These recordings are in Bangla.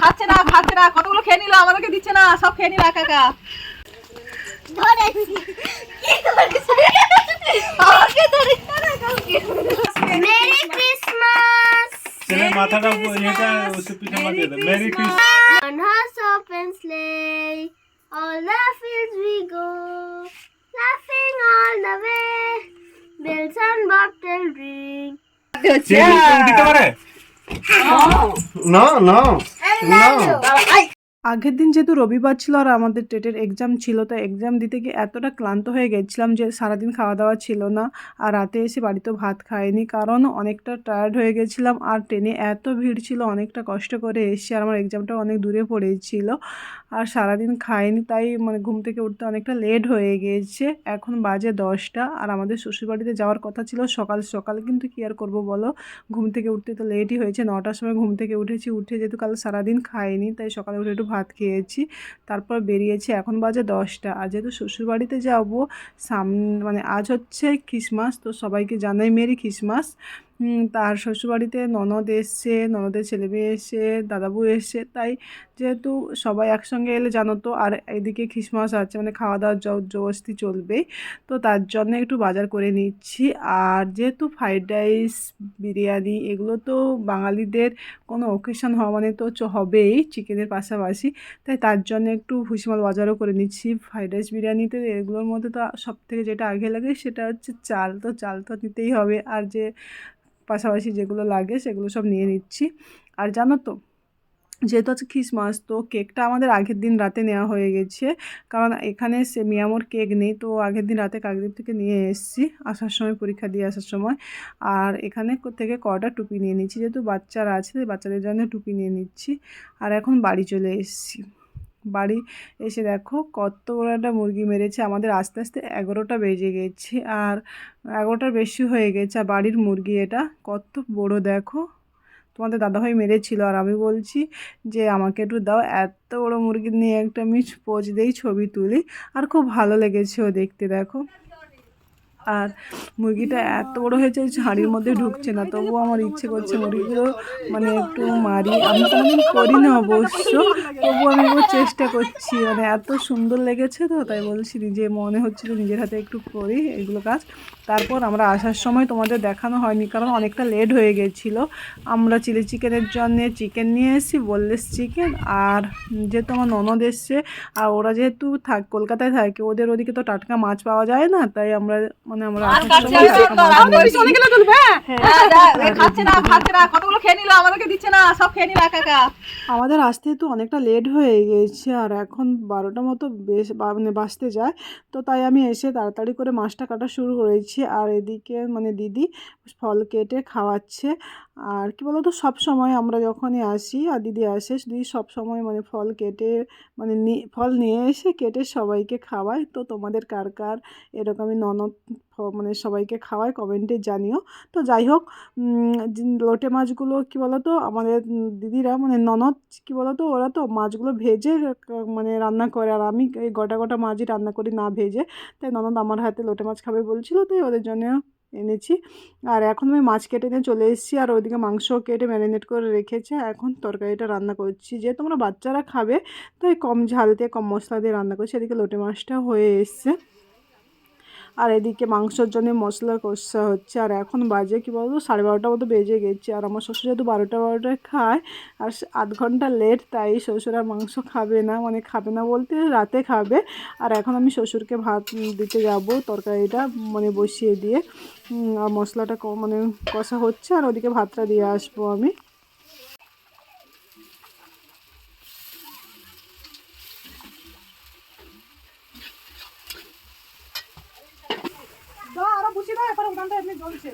খাচ্ছে না খাচ্ছে না কতগুলো খেয়ে নিল আমাদেরকে দিচ্ছে না সব খেয়ে নিল ছেলের মাথাটা উপর- ওষুধ পিঠে মাখিয়ে merry Christmas On horse open sleigh, all the fields we go, laughing all the way. Bells and bottle ring. দিতে পারে? no. আগের দিন যেহেতু রবিবার ছিল আর আমাদের টেটের এক্সাম ছিল তো এক্সাম দিতে গিয়ে এতটা ক্লান্ত হয়ে গেছিলাম যে সারাদিন খাওয়া দাওয়া ছিল না আর রাতে এসে বাড়িতে ভাত খাইনি কারণ অনেকটা টায়ার্ড হয়ে গেছিলাম আর ট্রেনে এত ভিড় ছিল অনেকটা কষ্ট করে এসেছি আর আমার এক্সামটা অনেক দূরে পড়েছিল। আর সারাদিন খাইনি, তাই মানে ঘুম থেকে উঠতে অনেকটা লেট হয়ে গিয়েছে। এখন বাজে দশটা আর আমাদের শ্বশুরবাড়িতে যাওয়ার কথা ছিল সকাল সকাল, কিন্তু কী আর করব বলো? ঘুম থেকে উঠতে তো লেটই হয়েছে, নটার সময় ঘুম থেকে উঠেছি, উঠে যেহেতু কাল সারাদিন খাইনি, তাই সকালে উঠে একটু ভাত খেয়েছি, তারপর বেরিয়েছি, এখন বাজে দশটা। আর যেহেতু শ্বশুরবাড়িতে যাব, সাম মানে আজ হচ্ছে খ্রিসমাস, তো সবাইকে জানাই মেরি খ্রিসমাস। তার শ্বশুরবাড়িতে ননদ এসছে, ননদের ছেলে মেয়ে এসছে, দাদাবু এসছে। তাই যেহেতু সবাই একসঙ্গে এলে জানো তো, আর এদিকে খ্রিসমাস আছে মানে খাওয়া দাওয়ার জ- জবস্তি চলবেই। তো তার জন্য একটু বাজার করে নিচ্ছি। আর যেহেতু ফ্রাইড রাইস, বিরিয়ানি, এগুলো তো বাঙালিদের কোনো অকেশন হওয়া মানে তো হবেই চিকেনের পাশাপাশি। তাই তার জন্য একটু ভুসিমাল বাজারও করে নিচ্ছি। ফ্রাইড রাইস, বিরিয়ানিতে এগুলোর মধ্যে তো সব থেকে যেটা আগে লাগে সেটা হচ্ছে চাল। তো চাল তো নিতেই হবে। আর যে পাশাপাশি যেগুলো লাগে সেগুলো সব নিয়ে নিচ্ছি। আর জানো তো, যেহেতু হচ্ছে খ্রিসমাস, তো কেকটা আমাদের আগের দিন রাতে নেওয়া হয়ে গেছে। কারণ এখানে সে মিয়ামোর কেক নেই, তো আগের দিন রাতে কাকদ্বীপ থেকে নিয়ে এসেছি আসার সময়, পরীক্ষা দিয়ে আসার সময়। আর এখানে থেকে কটা টুপি নিয়ে নিচ্ছি, যেহেতু বাচ্চারা আছে বাচ্চাদের জন্য টুপি নিয়ে নিচ্ছি। আর এখন বাড়ি চলে এসেছি। বাড়ি এসে দেখো কত বড় একটা মুরগি মেরেছে। আমাদের আস্তে আস্তে এগারোটা বেজে গেছে আর এগারোটার বেশি হয়ে গেছে। আর বাড়ির মুরগি এটা কত বড় দেখো। তোমাদের দাদাভাই মেরেছিল আর আমি বলছি যে, আমাকে একটু দাও, এত বড় মুরগি নিয়ে একটা আমি পোজ দিয়েই ছবি তুলি। আর খুব ভালো লেগেছে ও দেখতে, দেখো। আর মুরগিটা এত বড় হয়েছে হাঁড়ির মধ্যে ঢুকছে না। তবুও আমার ইচ্ছে করছে মুরগিগুলো মানে একটু মারি। আমি কোনোদিন করি না অবশ্য, তবুও আমি চেষ্টা করছি। মানে এত সুন্দর লেগেছে তো, তাই বলছি নিজে মনে হচ্ছিল নিজের হাতে একটু করি এগুলো কাজ। তারপর আমরা আসার সময় তোমাদের দেখানো হয়নি, কারণ অনেকটা লেট হয়ে গেছিল। আমরা চিলি চিকেনের জন্যে চিকেন নিয়ে এসেছি বললেস চিকেন আর যেহেতু আমার ননদ এসছে, আর ওরা যেহেতু থাক কলকাতায় থাকে, ওদের ওদিকে তো টাটকা মাছ পাওয়া যায় না, তাই আমরা মানে আমরা হ্যাঁ, আমাদের আসতে তো অনেকটা লেট হয়ে গেছে আর এখন বারোটা মতো বেশ বা- মানে বাঁচতে যায়। তো তাই আমি এসে তাড়াতাড়ি করে মাছটা কাটা শুরু করেছি আর এদিকে মানে দিদি ফল কেটে খাওয়াচ্ছে। আর কি বলতো, সব সময় আমরা যখনই আসি আর দিদি আসে, দিদি সব সময় মানে ফল কেটে মানে ফল নিয়ে এসে কেটে সবাইকে খাওয়ায়। তো তোমাদের কার কার এরকমই ননদ মানে সবাইকে খাওয়ায় কমেন্টে জানিও। তো যাই হোক লোটে মাছগুলো কি বলতো, আমাদের দিদিরা মানে ননদ কি বলতো, ওরা তো মাছগুলো ভেজে মানে রান্না করে। আর আমি এই গোটা গোটা মাছই রান্না করি না ভেজে। তাই ননদ আমার হাতে লোটে মাছ খাবে বলছিল, তাই ওদের জন্য এনেছি। আর এখন আমি মাছ কেটে নিয়ে চলে এসেছি আর ওইদিকে মাংস কেটে ম্যারিনেট করে রেখেছে। এখন তরকারিটা রান্না করছি। যে তোমরা বাচ্চারা খাবে, তাই কম ঝাল দিয়ে, কম মশলা দিয়ে রান্না করছি। এদিকে লোটে মাছটা হয়ে এসছে। আর এদিকে মাংসর জন্য মশলা কষা হচ্ছে। আর এখন বাজে কি বলতো? সাড়ে বারোটা মতো বেজে গেছে। আর আমার শ্বশুর যেহেতু বারোটা বারোটায় খায়, আর আধ ঘণ্টা লেট তাই শ্বশুর আর মাংস খাবে না। মানে খাবে না বলতে রাতে খাবে। আর এখন আমি শ্বশুরকে ভাত দিতে যাব তরকারিটা মানে বসিয়ে দিয়ে। আর মশলাটা মানে কষা হচ্ছে। আর ওদিকে ভাতটা দিয়ে আসব আমি। দাও এবার উঠানটা এমনি জ্বলছে।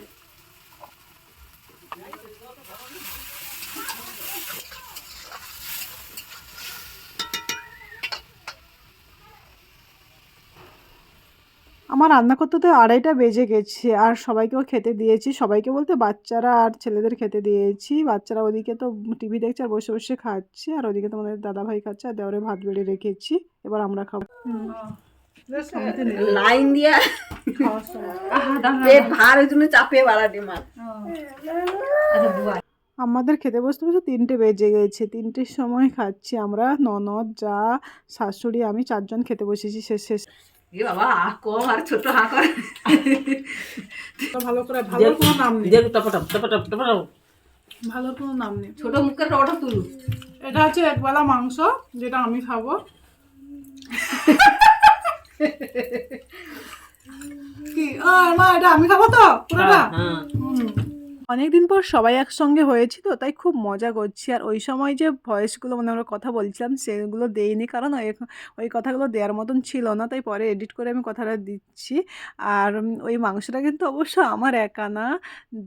আমার রান্না করতে তো আড়াইটা বেজে গেছে আর সবাইকেও খেতে দিয়েছি। সবাইকে বলতে বাচ্চারা আর ছেলেদের খেতে দিয়েছি। বাচ্চারা ওদিকে তো টিভি দেখছে আর বসে বসে খাচ্ছে আর ওদিকে তোমাদের দাদা ভাই খাচ্ছে আর দেওয়ারে ভাত বেড়ে রেখেছি। এবার আমরা খাব। লাইন দিয়ে খাওয়ার সময় পেট ভার ওই জন্য চাপিয়ে বাড়াটি মাছ আচ্ছা আমাদের খেতে বসতে বসে তিনটে বেজে গেছে। তিনটের সময় খাচ্ছি আমরা ননদ যা শাশুড়ি আমি চারজন খেতে বসেছি শেষ শেষ। এ বাবা কম আর ছোট হা কর ভালো করে ভালো কোনো নাম নেই। টপটপ টপটপ টপটপ ভালো কোনো নাম নেই। ছোট মুখের টপটপ তুলু এটা হচ্ছে একবেলা মাংস যেটা আমি খাব। কি? ও মা এটা আমি খাব তো? পুরোটা? অনেকদিন পর সবাই একসঙ্গে হয়েছি তো তাই খুব মজা করছি। আর ওই সময় যে ভয়েসগুলো মানে আমরা কথা বলছিলাম সেগুলো দেইনি কারণ ওই ওই কথাগুলো দেওয়ার মতন ছিল না তাই পরে এডিট করে আমি কথাটা দিচ্ছি। আর ওই মাংসটা কিন্তু অবশ্য আমার একা না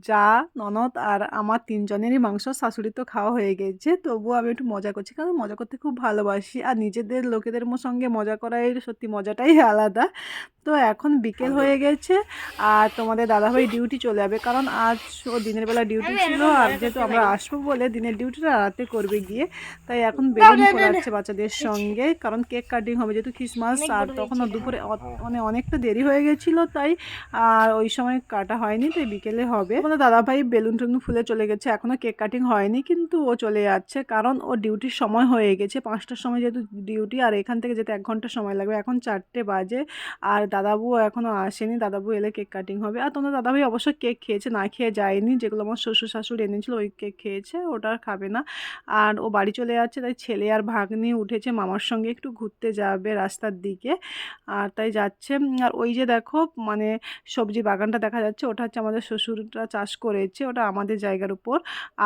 যা ননদ আর আমার তিনজনেরই মাংস শাশুড়ি তো খাওয়া হয়ে গেছে তবুও আমি একটু মজা করছি কারণ মজা করতে খুব ভালোবাসি। আর নিজেদের লোকেদের ম- সঙ্গে মজা করাই সত্যি মজাটাই আলাদা। তো এখন বিকেল হয়ে গেছে আর তোমাদের দাদাভাই ডিউটি চলে যাবে কারণ আজ ও দিনের বেলা ডিউটি ছিল আর যেহেতু আমরা আসব বলে দিনের ডিউটিটা রাতে করবে গিয়ে তাই এখন বেলুন ফোলাচ্ছে বাচ্চাদের সঙ্গে কারণ কেক কাটিং হবে যেহেতু খ্রিসমাস আর তখন ও দুপুরে অ- মানে অনেকটা দেরি হয়ে গেছিল তাই আর ওই সময় কাটা হয়নি তাই বিকেলে হবে। আমাদের দাদাভাই বেলুন টেলুন ফুলে চলে গেছে এখনও কেক কাটিং হয়নি কিন্তু ও চলে যাচ্ছে কারণ ও ডিউটির সময় হয়ে গেছে। পাঁচটার সময় যেহেতু ডিউটি আর এখান থেকে যেতে এক ঘণ্টা সময় লাগবে এখন চারটে বাজে আর দাদাবু এখনও আসেনি দাদাবু এলে কেক কাটিং হবে। আর তোমাদের দাদাভাই অবশ্য কেক খেয়েছে না খেয়ে যায়নি যেগুলো আমার শ্বশুর শাশুড়ি এনেছিল ওই কেক খেয়েছে, ওটা আর খাবে না। আর ও বাড়ি চলে যাচ্ছে, তাই ছেলে আর ভাগ্নি উঠেছে মামার সঙ্গে, একটু ঘুরতে যাবে রাস্তার দিকে। আর তাই যাচ্ছে। আর ওই যে দেখো মানে সবজি বাগানটা দেখা যাচ্ছে, ওটা হচ্ছে আমাদের শ্বশুররা চাষ করেছে, ওটা আমাদের জায়গার উপর।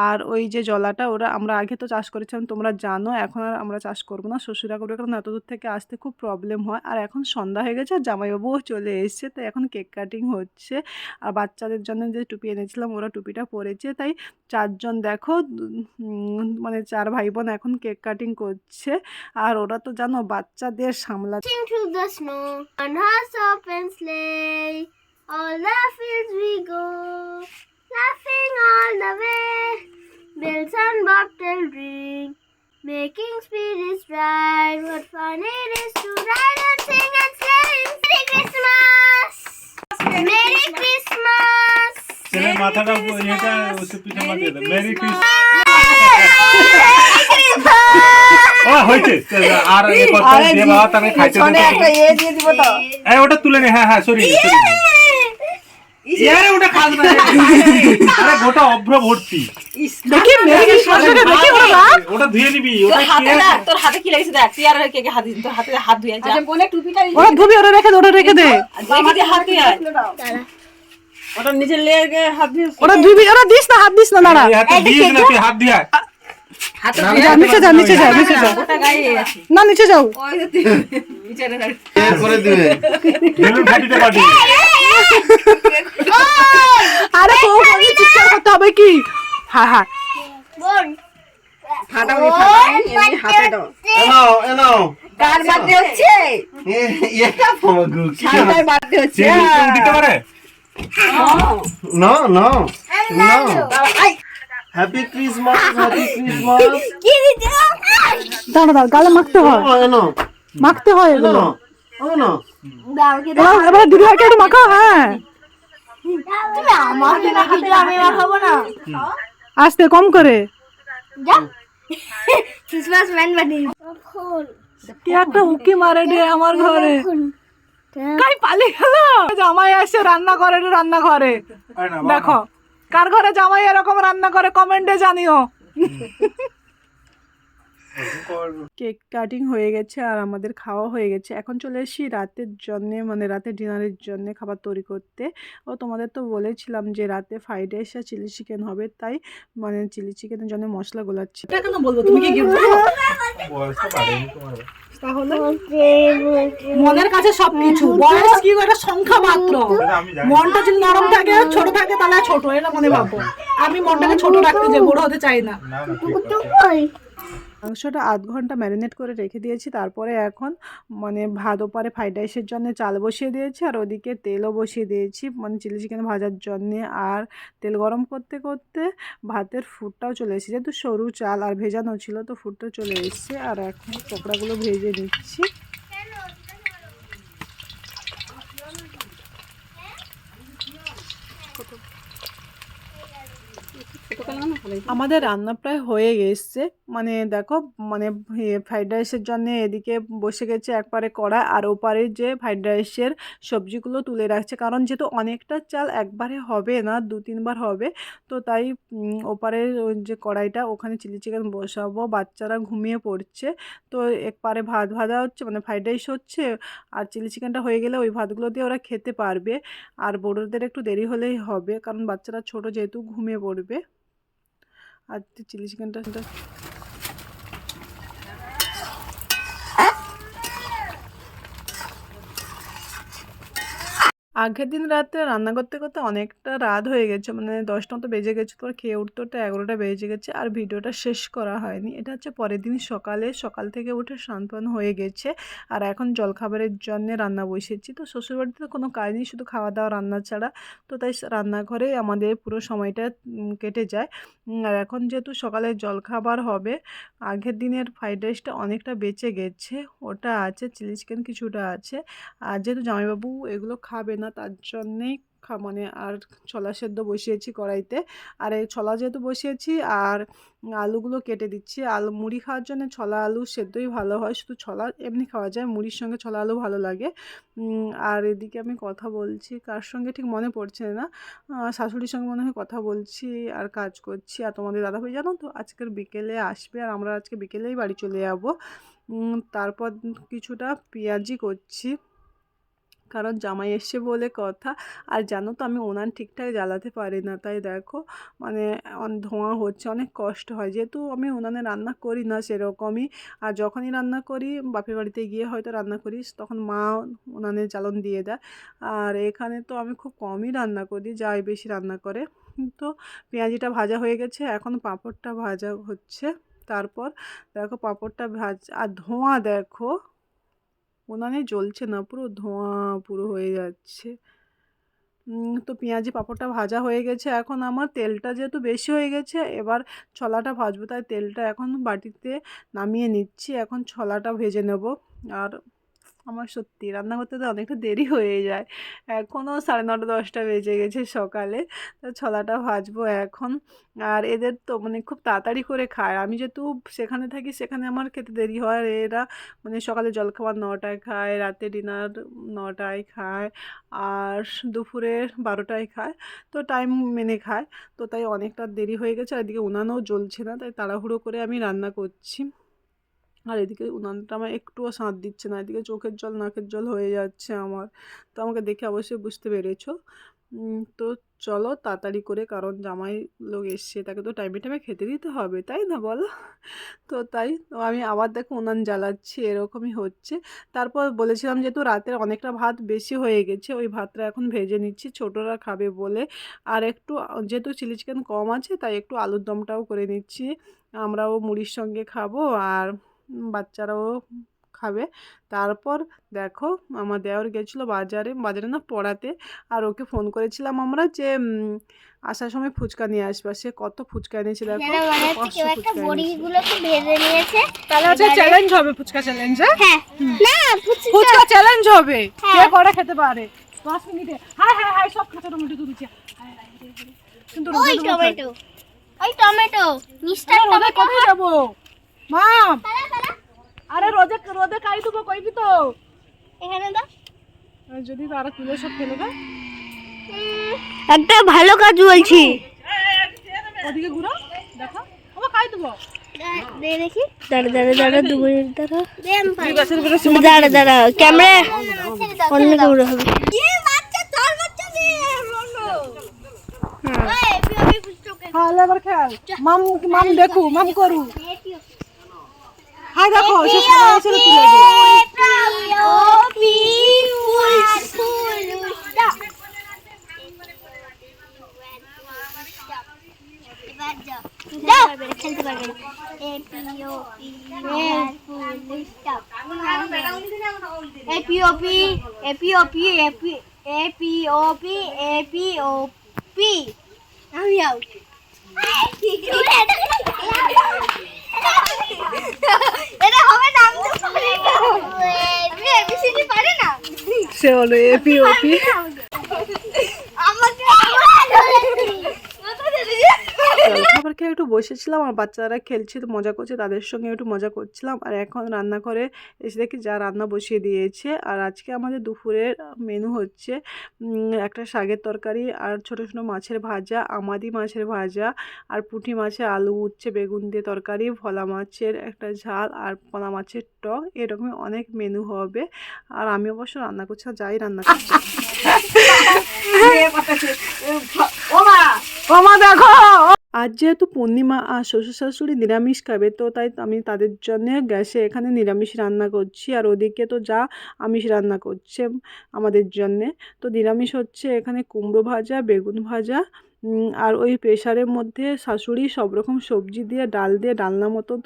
আর ওই যে জলাটা, ওরা, আমরা আগে তো চাষ করেছিলাম, তোমরা জানো, এখন আর আমরা চাষ করব না শ্বশুরা করবে, কারণ এত দূর থেকে আসতে খুব প্রবলেম হয়। আর এখন সন্ধ্যা হয়ে গেছে, আর জামাইবাবুও চলে এসছে, তাই এখন কেক কাটিং হচ্ছে। আর বাচ্চাদের জন্য যে টুপি এনেছিলাম, ওরা টুপিটা পরেছে তাই চারজন দেখো মানে চার ভাই বোন এখন কেক কাটিং করছে আর ওরা তো জানো বাচ্চাদের সামলা sleigh. All fields we go, laughing all the way. Bells and bobtail ring, making spirits bright. What fun it is to ride and sing and sing! Merry Christmas! Merry Christmas! ছেলের মাথাটা এটা পিঠে মেরি আর এ কথা দিয়ে বাবা তাকে খাইতে ইয়ে দিয়ে দিব তো। এই ওটা তুলে নে হ্যাঁ হ্যাঁ সরি ইয়ারে ওটা খাস না আরে গোটা অভ্র ভর্তি। দেখি মেরি দেখি ওটা ধুয়ে নিবি ওটা হাতে তোর হাতে কি লেগেছে দেখ তুই আর কে কে হাত তোর হাতে হাত ধুয়ে আচ্ছা বলে টুপিটা ওরা ধুবি ওরা রেখে দে ওরা রেখে দে। দেখি হাত ধুয়ে ওটা নিজের লেগে হাত দিয়ে ওরা ধুবি ওরা দিস না হাত দিস না দাঁড়া। দিস না তুই হাত দিয়ে। নিচে নিচে নিচে ওটা না নিচে যাও। আরে চিৎকার করতে হবে কি? হ্যাঁ হ্যাঁ হাতে দাও কার হচ্ছে। এটা ফমাগু সান্তার বার্থডে হচ্ছে। দিতে পারে? No no no I happy Christmas happy Christmas দাঁড়া দাঁড়া গালে মাখতে হয়। এনো মাখতে হয় এগুলো। এনো এনো এবার এবার দিদি ভাইকে একটু মাখাও হ্যাঁ। আমাকে না খেতে আমি খাব না। আস্তে কম করে। ক্রিসমাস ম্যান বানি কি একটা উকি মারে রে আমার ঘরে। কাই পালিয়ে গেল? জামাই আসে রান্না করে রান্না ঘরে। দেখো কার ঘরে জামাই এরকম রান্না করে কমেন্টে জানিও। কেক কাটিং হয়ে গেছে আর আমাদের খাওয়া হয়ে গেছে। এখন চলে এসেছি রাতের জন্যে মানে রাতের ডিনারের জন্য খাবার তৈরি করতে। ও তোমাদের তো বলেছিলাম যে রাতে ফ্রাইড রাইস আর চিলি চিকেন হবে তাই মানে চিলি চিকেনের জন্য মশলা গোলাচ্ছি। কেন বলব? তুমি কি তাহলে? মনের কাছে সবকিছু। বয়স কি একটা সংখ্যা মাত্র। মনটা যদি নরম থাকে ছোট থাকে তাহলে ছোট এটা মনে ভাবো। আমি মনটাকে ছোট রাখতে যে বড় হতে চাই না। মাংসটা আধ ঘণ্টা ম্যারিনেট করে রেখে দিয়েছি। তারপরে এখন মানে ভাত ওপারে ফ্রাইড রাইসের জন্য চাল বসিয়ে দিয়েছি আর ওদিকে তেলও বসিয়ে দিয়েছি। মানে চিলি চিকেন ভাজার জন্যে আর তেল গরম করতে করতে ভাতের ফুটটাও চলে এসেছে। যেহেতু সরু চাল আর ভেজানো ছিল তো ফুটটা চলে এসছে। আর এখন পকোড়াগুলো ভেজে নিচ্ছি। আমাদের রান্না প্রায় হয়ে গেছে। মানে দেখো মানে ফ্রাইড রাইসের জন্য এদিকে বসে গেছে একবারে কড়া আর ওপারে যে ফ্রাইড রাইসের সবজিগুলো তুলে রাখছে। কারণ যেহেতু অনেকটা চাল একবারে হবে না, দু তিনবার হবে, তো তাই ওপারে যে কড়াইটা, ওখানে চিলি চিকেন বসাবো, বাচ্চারা ঘুমিয়ে পড়ছে। তো একবারে ভাত ভাজা হচ্ছে মানে ফ্রাইড রাইস হচ্ছে, আর চিলি চিকেনটা হয়ে গেলে ওই ভাতগুলো দিয়ে ওরা খেতে পারবে। আর বড়োদের একটু দেরি হলেই হবে, কারণ বাচ্চারা ছোট যেহেতু ঘুমিয়ে পড়বে। আর চিলি চিকেনটা আগের দিন রাতে রান্না করতে করতে অনেকটা রাত হয়ে গেছে। মানে দশটা মতো বেজে গেছে। তো খেয়ে উঠতে উঠতে এগারোটা বেজে গেছে আর ভিডিওটা শেষ করা হয়নি। এটা হচ্ছে পরের দিন সকালে। সকাল থেকে উঠে সান্ত্বন হয়ে গেছে আর এখন জলখাবারের জন্য রান্না বসেছি। তো শ্বশুরবাড়িতে তো কোনো কাজ নেই, শুধু খাওয়া দাওয়া, রান্না ছাড়া। তো তাই রান্নাঘরে আমাদের পুরো সময়টা কেটে যায়। আর এখন যেহেতু সকালে জলখাবার হবে, আগের দিনের ফ্রাইড রাইসটা অনেকটা বেঁচে গেছে। ওটা আছে, চিলি চিকেন কিছুটা আছে। আর যেহেতু জামাইবাবু এগুলো খাবে না তার জন্যেই খা মানে আর ছোলা সেদ্ধ বসিয়েছি কড়াইতে। আর এই ছোলা যেহেতু বসিয়েছি, আর আলুগুলো কেটে দিচ্ছি। আলু, মুড়ি খাওয়ার জন্য ছোলা আলু সেদ্ধই ভালো হয়। শুধু ছোলা এমনি খাওয়া যায়, মুড়ির সঙ্গে ছোলা আলু ভালো লাগে। আর এদিকে আমি কথা বলছি, কার সঙ্গে ঠিক মনে পড়ছে না। শাশুড়ির সঙ্গে মনে হয় কথা বলছি আর কাজ করছি। আর তোমাদের দাদাভাই জানো তো, আজকের বিকেলে আসবে আর আমরা আজকে বিকেলেই বাড়ি চলে যাব। তারপর কিছুটা পেঁয়াজি করছি। কারণ জামাই এসছে বলে কথা। আর জানো তো আমি উনান ঠিকঠাক জ্বালাতে পারি না, তাই দেখো। মানে ধোঁয়া হচ্ছে, অনেক কষ্ট হয়। যেহেতু আমি উনানে রান্না করি না সেরকমই। আর যখনই রান্না করি, বাপের বাড়িতে গিয়ে হয়তো রান্না করি, তখন মা উনানে জ্বালন দিয়ে দেয়। আর এখানে তো আমি খুব কমই রান্না করি, যাই বেশি রান্না করে। তো পেঁয়াজিটা ভাজা হয়ে গেছে, এখন পাঁপড়টা ভাজা হচ্ছে। তারপর দেখো পাঁপড়টা ভাজ, আর ধোঁয়া দেখো। উনানে জ্বলছে না, পুরো ধোঁয়া পুরো হয়ে যাচ্ছে। তো পেঁয়াজি পাঁপড়টা ভাজা হয়ে গেছে। এখন আমার তেলটা যেহেতু বেশি হয়ে গেছে, এবার ছলাটা ভাজবো। তাই তেলটা এখন বাটিতে নামিয়ে নিচ্ছি। এখন ছলাটা ভেজে নেব। আর আমার সত্যি রান্না করতে তো অনেকটা দেরি হয়ে যায়। এখনও সাড়ে নটা দশটা বেজে গেছে সকালে। তো ছলাটা ভাজবো এখন। আর এদের তো মানে খুব তাড়াতাড়ি করে খায়। আমি যেহেতু সেখানে থাকি, সেখানে আমার খেতে দেরি হয়। আর এরা মানে সকালে জলখাবার নটায় খায়, রাতে ডিনার নটায় খায়, আর দুপুরে বারোটায় খায়। তো টাইম মেনে খায়। তো তাই অনেকটা দেরি হয়ে গেছে। আর এদিকে উনানও জ্বলছে না, তাই তাড়াহুড়ো করে আমি রান্না করছি। আর এদিকে উনানটা আমার একটুও সাঁত দিচ্ছে না, এদিকে চোখের জল, নাকের জল হয়ে যাচ্ছে আমার। তো আমাকে দেখে অবশ্যই বুঝতে পেরেছ। তো চলো তাড়াতাড়ি করে, কারণ জামাই লোক এসছে, তাকে তো টাইমে টাইমে খেতে দিতে হবে, তাই না বলো? তো তাই, তো আমি আবার দেখো উনান জ্বালাচ্ছি, এরকমই হচ্ছে। তারপর বলেছিলাম যেহেতু রাতের অনেকটা ভাত বেশি হয়ে গেছে, ওই ভাতটা এখন ভেজে নিচ্ছি, ছোটরা খাবে বলে। আর একটু, যেহেতু চিলি চিকেন কম আছে, তাই একটু আলুর দমটাও করে নিচ্ছি। আমরাও মুড়ির সঙ্গে খাব, আর বাচ্চারাও খাবে। তারপর দেখো আমার দেওর গেছিল বাজারে বাজারে না পড়াতে। আর ওকে ফোন করেছিলাম আমরা যে আসার সময় ফুচকা নিয়ে আসবে। সে কত ফুচকা এনেছে দেখো তাহলে হচ্ছে চ্যালেঞ্জ হবে ফুচকা চ্যালেঞ্জ হ্যাঁ? না ফুচকা ফুচকা চ্যালেঞ্জ হবে। কে হ্যাঁ। কটা খেতে পারে? দশ মিনিটে। হাই হাই হাই সব খাঁচা টমেটো তুলেছি। কিন্তু ওই টমেটো। ওই টমেটো। মিস্টার টমেটো কোথায় যাব? মাম খালা খালা আরে রোদে রোদে কাই দেবো কইবি তো? এখানে আর যদি তারা তুলে সব ফেলে দেয় একটা ভালো কাজ বলছি। ওদিকে ঘুরো দেখো। ও কাই দেবো দে দেখি। দাঁড়া দাঁড়া দাঁড়া দু মিনিট দাঁড়া। দাঁড়া দাঁড়া ক্যামেরা অন্য হবে। হ্যাঁ। খেয়াল মাম মাম দেখু মাম করু। হাই দেখো শেষ করে এসে তুলে এপিওপি এপিওপি এপি এপিওপি এপিওপি আমি আউট এটা হবে না আমি তো পারি না আমি এবিসিডি পারি না সে হলো এপি ওপি আমাকে জলখাবার একটু বসেছিলাম আর বাচ্চারা খেলছে তো মজা করছে, তাদের সঙ্গে একটু মজা করছিলাম। আর এখন রান্না করে এসে দেখি যা রান্না বসিয়ে দিয়েছে। আর আজকে আমাদের দুপুরের মেনু হচ্ছে একটা শাকের তরকারি আর ছোটো ছোটো মাছের ভাজা, আমাদি মাছের ভাজা আর পুঁটি মাছের আলু, উচ্ছে, বেগুন দিয়ে তরকারি, ভোলা মাছের একটা ঝাল আর পোনা মাছের টক। এরকমই অনেক মেনু হবে। আর আমি অবশ্য রান্না করছি যাই রান্না করছি ওমা দেখো আজ যেহেতু পূর্ণিমা আর শ্বশুর শাশুড়ি নিরামিষ খাবে, তো তাই আমি তাদের জন্য গ্যাসে এখানে নিরামিষ রান্না করছি আর ওদিকে তো যা আমিষ রান্না করছে আমাদের জন্যে। তো নিরামিষ হচ্ছে এখানে কুমড়ো ভাজা, বেগুন ভাজা আর ওই প্রেশারের মধ্যে শাশুড়ি সব রকম সবজি দিয়ে ডাল দিয়ে ডালনা মতন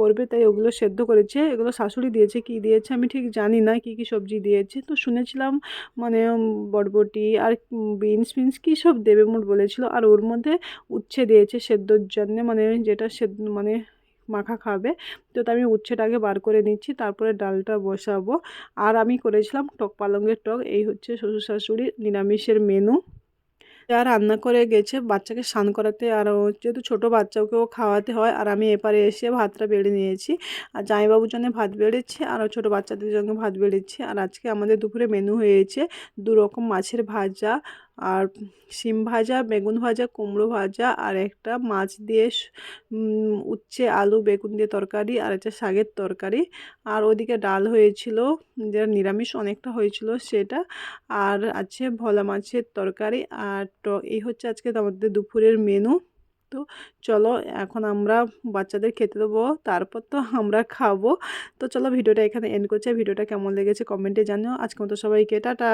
করবে তাই ওগুলো সেদ্ধ করেছে। এগুলো শাশুড়ি দিয়েছে কি দিয়েছে আমি ঠিক জানি না কি কি সবজি দিয়েছে। তো শুনেছিলাম মানে উম, বরবটি আর বিনস ফিনস কী সব দেবে মোট বলেছিল। আর ওর মধ্যে উচ্ছে দিয়েছে সেদ্ধর জন্যে মানে যেটা সেদ্ধ মানে মাখা খাবে। তো আমি উচ্ছেটাকে বার করে নিচ্ছি তারপরে ডালটা বসাবো। আর আমি করেছিলাম টক পালঙ্গের টক এই হচ্ছে শ্বশুর শাশুড়ির নিরামিষের মেনু যা রান্না করে গেছে, বাচ্চাকে স্নান করাতে আর যেহেতু ছোটো বাচ্চাকেও খাওয়াতে হয়। আর আমি এপারে এসে ভাতটা বেড়ে নিয়েছি। আর জামাইবাবুর জন্য ভাত বেড়েছে আর ছোটো বাচ্চাদের জন্য ভাত বেড়েছি। আর আজকে আমাদের দুপুরে মেনু হয়েছে দু রকম মাছের ভাজা আর শিম ভাজা, বেগুন ভাজা, কুমড়ো ভাজা আর একটা মাছ দিয়ে উচ্ছে, আলু, বেগুন দিয়ে তরকারি আর একটা শাকের তরকারি। আর ওদিকে ডাল হয়েছিল, যেটা নিরামিষ অনেকটা হয়েছিল সেটা। আর আছে ভোলা মাছের তরকারি আর এই হচ্ছে আজকে আমাদের দুপুরের মেনু তো চলো এখন আমরা বাচ্চাদের খেতে দেবো, তারপর তো আমরা খাব। তো চলো ভিডিওটা এখানে এন্ড করছে। ভিডিওটা কেমন লেগেছে কমেন্টে জানিও। আজকে মতো সবাইকে টাটা।